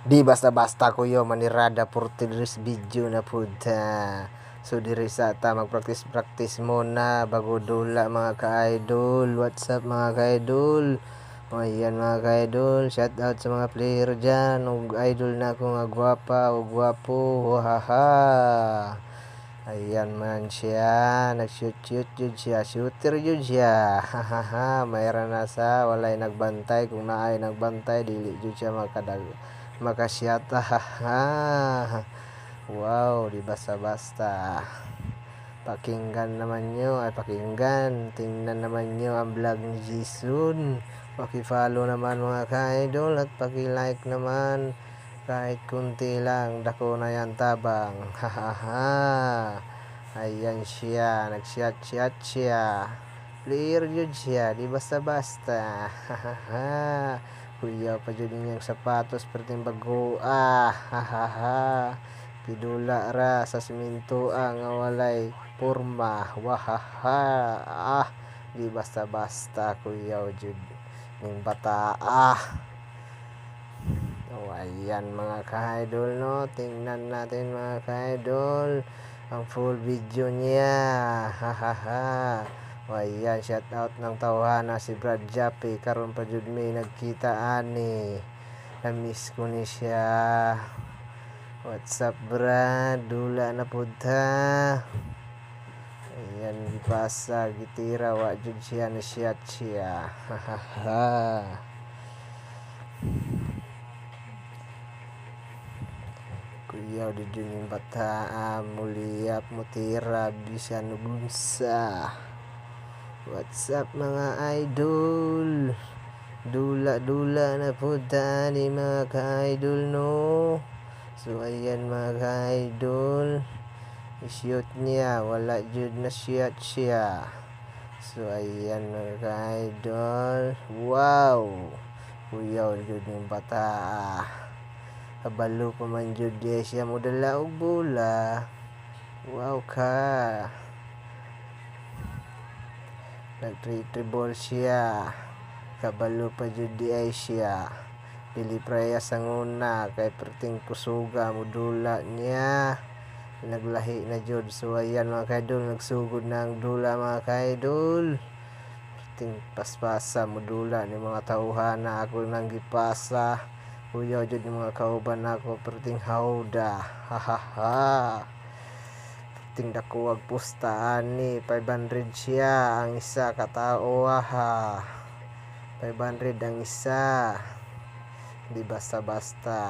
Di basta-basta ko yo manirada por this video na puta. So diri sa ta magpractice-practice muna bago dula mga ka-idol. What's up mga ka-idol? O yan mga ka-idol, shout out sa mga player dyan. Ug idol na ako nga gwapa o gwapo. Wahaha. Ayan man siya, nag-shoot-shoot yun siya, shooter yun siya. Hahaha, mayroon na sa walay nagbantay kung naay nagbantay dili jud siya makadag makasyata. Haha. Wow, di basta-basta. Pakinggan naman nyo, ay pakinggan. Tingnan naman nyo ang vlog ni Jason. Paki-follow naman mga ka-idol at paki-like naman. Kahit kunti lang, dako na yan tabang. Hahaha. Ayan siya, nag-shot-shot siya. Player yun siya, di basta-basta. Hahaha. Kuya pa jud niyang sapatos perting bago. Ah, hahaha. Pidula ra sa siminto ang walay porma. Wahaha. Ah, di basta-basta kuya jud ning bata. Ah. Oh, ayan mga ka-idol no. Tingnan natin mga ka-idol ang full video niya. Hahaha. O ayan, shout out ng tawhana si Brad Jappy. Karon pa jud may nagkita ani. Na-miss ko ni siya. What's up Brad? Dula na pud ta. Ayan, gipasa, gitira, wa jud siya na shot siya. Hahaha. Kuya di jud yung bata ah, muliyap mutira bisan gunsa. What's up mga idol? Dula-dula na po tani mga ka-idol no. So ayan mga ka-idol. I-shoot niya, wala jud na shot siya. So ayan mga ka-idol. Wow! Kuya jud yung bata. Kabalo pa man jud siya mo dala og bola. Wow ka. Nag-triple siya. Kabalo pa jud di siya. Dili praya sa nguna kay perting kusuga mo dula niya. Naglahi na jud so ayan mga kaidol nagsugod dula mga kaidol. Perting paspasa mo dula ni mga tauhan na ako nang gipasa. Jud yung mga kauban nako perting hauda. Hahaha. Perting dako wag pusta ani 500 siya ang isa ka tao ha. 500 ang isa. Di basta-basta.